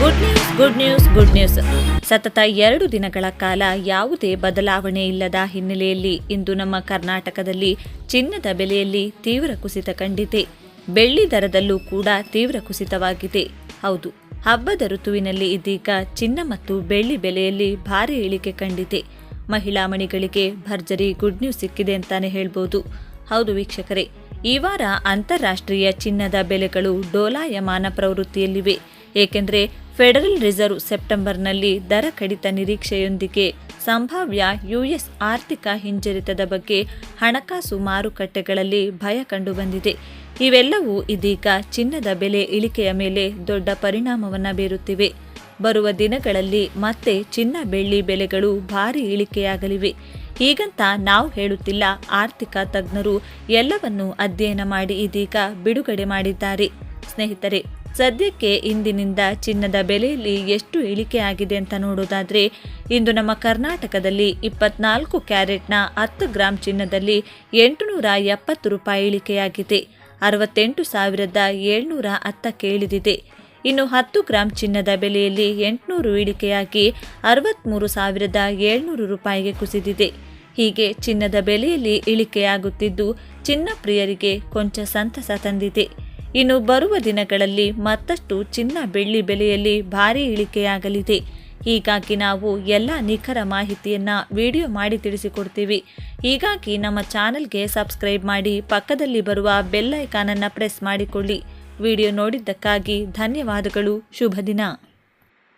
Good news good news good news ಸತತ ಎರಡು ದಿನಗಳ ಕಾಲ ಯಾವುದೇ ಬದಲಾವಣೆ ಇಲ್ಲದ ಹಿನ್ನೆಲೆಯಲ್ಲಿ ಇಂದು ನಮ್ಮ ಕರ್ನಾಟಕದಲ್ಲಿ ಚಿನ್ನದ ಬೆಲೆಯಲ್ಲಿ ತೀವ್ರ ಕುಸಿತ ಕಂಡಿದೆ. ಬೆಳ್ಳಿ ದರದಲ್ಲೂ ಕೂಡ ತೀವ್ರ ಕುಸಿತವಾಗಿದೆ. ಹೌದು, ಹಬ್ಬದ ಋತುವಿನಲ್ಲಿ ಇದೀಗ ಚಿನ್ನ ಮತ್ತು ಬೆಳ್ಳಿ ಬೆಲೆಯಲ್ಲಿ ಭಾರಿ ಇಳಿಕೆ ಕಂಡಿದೆ. ಮಹಿಳಾ ಮಣಿಗಳಿಗೆ ಭರ್ಜರಿ ಗುಡ್ ನ್ಯೂಸ್ ಸಿಕ್ಕಿದೆ ಅಂತಾನೆ ಹೇಳ್ಬೋದು. ಹೌದು ವೀಕ್ಷಕರೇ, ಈ ವಾರ ಅಂತಾರಾಷ್ಟ್ರೀಯ ಚಿನ್ನದ ಬೆಲೆಗಳು ಡೋಲಾಯಮಾನ ಪ್ರವೃತ್ತಿಯಲ್ಲಿವೆ. ಏಕೆಂದರೆ ಫೆಡರಲ್ ರಿಸರ್ವ್ ಸೆಪ್ಟೆಂಬರ್ನಲ್ಲಿ ದರ ಕಡಿತ ನಿರೀಕ್ಷೆಯೊಂದಿಗೆ ಸಂಭಾವ್ಯ ಯುಎಸ್ ಆರ್ಥಿಕ ಹಿಂಜರಿತದ ಬಗ್ಗೆ ಹಣಕಾಸು ಮಾರುಕಟ್ಟೆಗಳಲ್ಲಿ ಭಯ ಕಂಡುಬಂದಿದೆ. ಇವೆಲ್ಲವೂ ಇದೀಗ ಚಿನ್ನದ ಬೆಲೆ ಇಳಿಕೆಯ ಮೇಲೆ ದೊಡ್ಡ ಪರಿಣಾಮವನ್ನು ಬೀರುತ್ತಿವೆ. ಬರುವ ದಿನಗಳಲ್ಲಿ ಮತ್ತೆ ಚಿನ್ನ ಬೆಳ್ಳಿ ಬೆಲೆಗಳು ಭಾರಿ ಇಳಿಕೆಯಾಗಲಿವೆ. ಹೀಗಂತ ನಾವು ಹೇಳುತ್ತಿಲ್ಲ ಆರ್ಥಿಕ ತಜ್ಞರು ಎಲ್ಲವನ್ನೂ ಅಧ್ಯಯನ ಮಾಡಿ ಇದೀಗ ಬಿಡುಗಡೆ ಮಾಡಿದ್ದಾರೆ. ಸ್ನೇಹಿತರೆ ಸದ್ಯಕ್ಕೆ ಇಂದಿನಿಂದ ಚಿನ್ನದ ಬೆಲೆಯಲ್ಲಿ ಎಷ್ಟು ಇಳಿಕೆ ಆಗಿದೆ ಅಂತ ನೋಡೋದಾದ್ರೆ, ಇಂದು ನಮ್ಮ ಕರ್ನಾಟಕದಲ್ಲಿ ಇಪ್ಪತ್ನಾಲ್ಕು ಕ್ಯಾರೆಟ್ನ ಹತ್ತು ಗ್ರಾಂ ಚಿನ್ನದಲ್ಲಿ ಎಂಟುನೂರ ಎಪ್ಪತ್ತು ರೂಪಾಯಿ ಇಳಿಕೆಯಾಗಿದೆ. ಅರವತ್ತೆಂಟು ಸಾವಿರದ ಏಳ್ನೂರ ಹತ್ತಕ್ಕೆ ಇಳಿದಿದೆ. ಇನ್ನು ಹತ್ತು ಗ್ರಾಂ ಚಿನ್ನದ ಬೆಲೆಯಲ್ಲಿ ಎಂಟುನೂರು ಇಳಿಕೆಯಾಗಿ ಅರವತ್ತ್ಮೂರು ಸಾವಿರದ ಏಳ್ನೂರು ರೂಪಾಯಿಗೆ ಕುಸಿದಿದೆ. ಹೀಗೆ ಚಿನ್ನದ ಬೆಲೆಯಲ್ಲಿ ಇಳಿಕೆಯಾಗುತ್ತಿದ್ದು, ಚಿನ್ನ ಪ್ರಿಯರಿಗೆ ಕೊಂಚ ಸಂತಸ ತಂದಿದೆ. ಇನ್ನು ಬರುವ ದಿನಗಳಲ್ಲಿ ಮತ್ತಷ್ಟು ಚಿನ್ನ ಬೆಳ್ಳಿ ಬೆಲೆಯಲ್ಲಿ ಭಾರೀ ಇಳಿಕೆಯಾಗಲಿದೆ. ಹೀಗಾಗಿ ನಾವು ಎಲ್ಲ ನಿಖರ ಮಾಹಿತಿಯನ್ನು ವಿಡಿಯೋ ಮಾಡಿ ತಿಳಿಸಿಕೊಡ್ತೀವಿ. ಹೀಗಾಗಿ ನಮ್ಮ ಚಾನಲ್ಗೆ ಸಬ್ಸ್ಕ್ರೈಬ್ ಮಾಡಿ ಪಕ್ಕದಲ್ಲಿ ಬರುವ ಬೆಲ್ಲೈಕಾನನ್ನು ಪ್ರೆಸ್ ಮಾಡಿಕೊಳ್ಳಿ. ವಿಡಿಯೋ ನೋಡಿದ್ದಕ್ಕಾಗಿ ಧನ್ಯವಾದಗಳು. ಶುಭ ದಿನ.